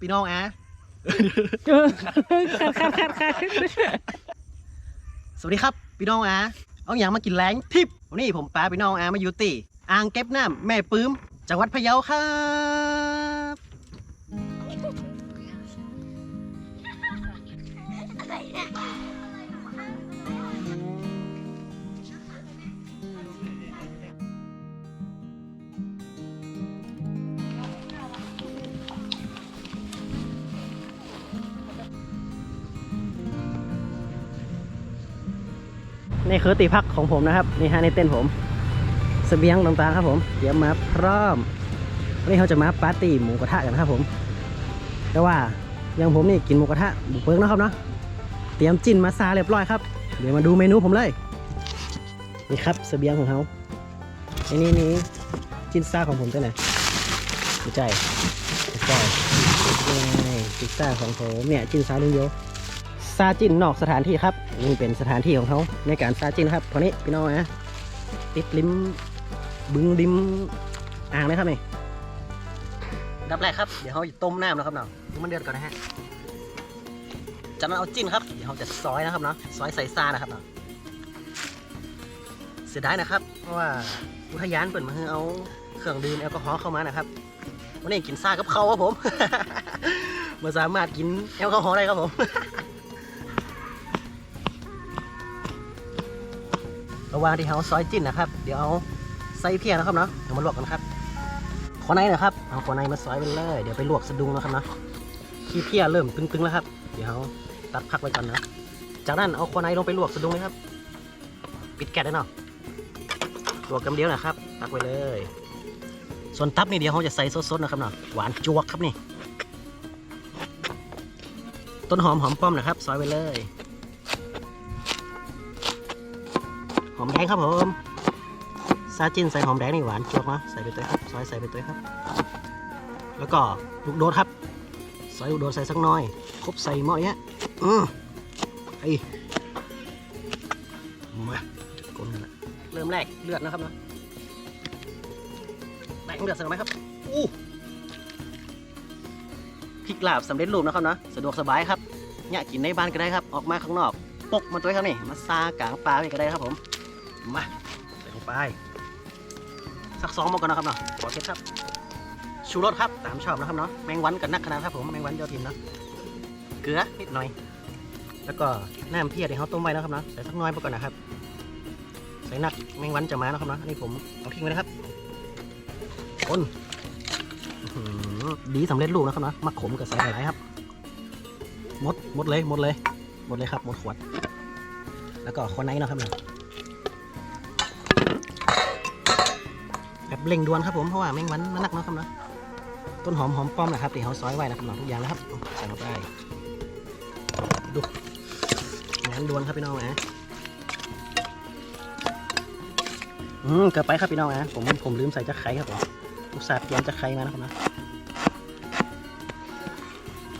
พี่น้องอะคัดคัดคัดคัดสวัสดีครับพี่น้องอะเอาอย่างมากินแรงทิปวันนี้ผมปาพี่น้องอะมาอยู่ตีอ่างเก็บน้ำแม่ปื้มจังหวัดพะเยาครับนี่ี่คือตีพักของผมนะครับ นี่ฮะในเต้นผมเสบียงต่างๆครับผมเตรียมมาพร้อมวันนี้เขาจะมาปาร์ตี้หมูกระทะกันครับผม แต่ว่าอย่างผมนี่กินหมูกระทะบุกเบิกนะครับเนาะเตรียมจิ้นมาซาเรียบร้อยครับ เดี๋ยวมาดูเมนูผมเลย นี่ครับเสบียงของเขาไอ้นี่นี่จิ้นซาของผมตัวไหนไม่ใช่ไม่ใช่นี่จิ้นซาของผมเนี่ยจิ้นซาลุงโย ซาจินนอกสถานที่ครับ นี่เป็นสถานที่ของเขาในการซาจินครับเพราะนี้พี่น้องนะติดริมบึงริมอ่างเลยครับนี่ดับแรกครับเดี๋ยวเขาจะต้มน้ำนะครับเนาะดูมันเดือดก่อนนะฮะจากนั้นเอาจิ้นครับเดี๋ยวเขาจะซอยนะครับเนาะซอยใส่ซานะครับเนาะเสียดายนะครับ เพราะว่าอุทยานเปิดมาให้เอาเครื่องดื่มแอลกอฮอล์เข้ามานะครับวันนี้กินซากับเขาครับผมมาสามารถกินแอลกอฮอล์ได้ครับผม ระหว่างที่เขาซอยจิ้นนะครับ เดี๋ยวเอาใส่เพียนะครับเนาะเดี๋ยวมาลวกกันครับ ขอในนะครับ เอาขอในมาซอยไปเลย เดี๋ยวไปลวกสะดุงนะครับเนาะขี้เพียเริ่มตึงๆแล้วครับ เดี๋ยวเขาตัดพักไว้ก่อนนะ จากนั้นเอาขอในลงไปลวกสะดุงเลยครับ ปิดแก๊สได้เนาะลวกกำเดียวนะครับ ตักไว้เลย ส่วนตับนี่เดี๋ยวเขาจะใส่สดๆนะครับเนาะ หวานจวกครับนี่ ต้นหอมหอมป้อมนะครับ ซอยไปเลย อมแดงครับผมซาจินใส่หอมแดงนี่หวานจวกนะใส่ไปตัวครับซอยใส่ไปตัวครับ แล้วก็ลูกโดดครับซอยลูกโดดใส่สักหน้อยครบใส่หม้อเนี้ยอืมไอมาจะกลนกันละเริ่มแรกเลือดนะครับนะแตกเลือดสักไหมครับอู้พริกลาบสำเร็จรูปนะครับนะสะดวกสบายครับเนี่ยกินในบ้านก็ได้ครับ ออกมาข้างนอก ปกมาตัวครับนี่ มาซากลางปลาไปก็ได้ครับผม มาใส่ลงไปสักสองมดก่อนนะครับเนาะขอเช็ดครับ ชูรสครับตามชอบนะครับเนาะแมงวันกับนักขนาดครับผมแมงวันยอดทินเนาะเกลือนิดหน่อย แล้วก็น้ำเพียที่เขาต้มไว้นะครับเนาะใส่สักน้อยไปก่อนนะครับ ใส่นักแมงวันจะมานะครับเนาะอันนี้ผมเอาทิ้งไว้นะครับคนดีสำเร็จรูปนะครับเนาะมักขมกับใส่หลายครับหมดหมดเลยหมดเลยหมดเลยครับหมดขวด แล้วก็คนไหนนะครับเนาะ แบบเร่งด่วนครับผมเพราะว่าแมงวันมันนักเนาะครับเนาะต้นหอมหอมป้อมนะครับที่เขาซอยไว้นะครับเนาะทุกอย่างนะครับใส่ลงไปดูงานด่วนครับพี่น้องนะอืมเกิดไปครับพี่น้องนะผมผมลืมใส่จะไคร้ครับผมอุตส่าห์เตรียมจะไคร้มานะครับนะ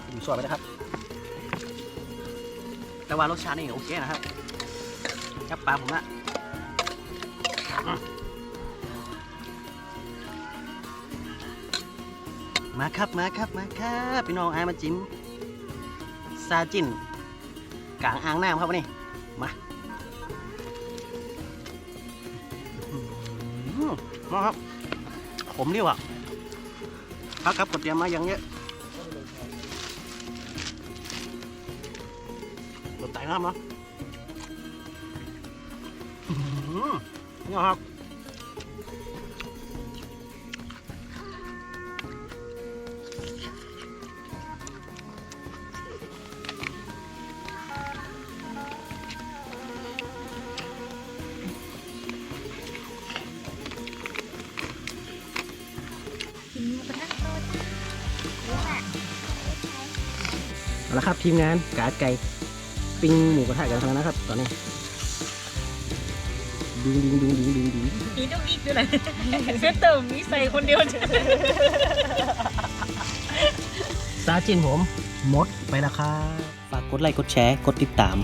ผมสวดไปนะครับ แต่ว่ารสชาตินี่โอเคนะครับจับปลาผมละ มาครับมาครับมาครับพี่น้องอามาจิ้มซาจินกลางอ่างน้ำครับวันนี้มาหอมาครับผมดีว่ะครับครับกดเตรียมมาอย่างเยอะกดแต่งครับเนาะอื้อหือนี่ครับ เอาละครับทีมงานกาดไก่ปิ้งหมูกระทะกันแล้วนะครับ ตอนนี้ดึงดึงดึงดึงดึงดึงอีดุกอีกด้วยนะเสื้อเติมมีใส่คนเดียวเถอะซาจินผมหมดไปแล้วครับฝากกดไลค์กดแชร์กดติดตาม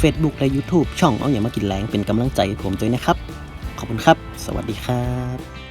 Facebook และ YouTube ช่องเอาอย่างมากินแรงเป็นกำลังใจให้ผมด้วยนะครับ ขอบคุณครับ สวัสดีครับ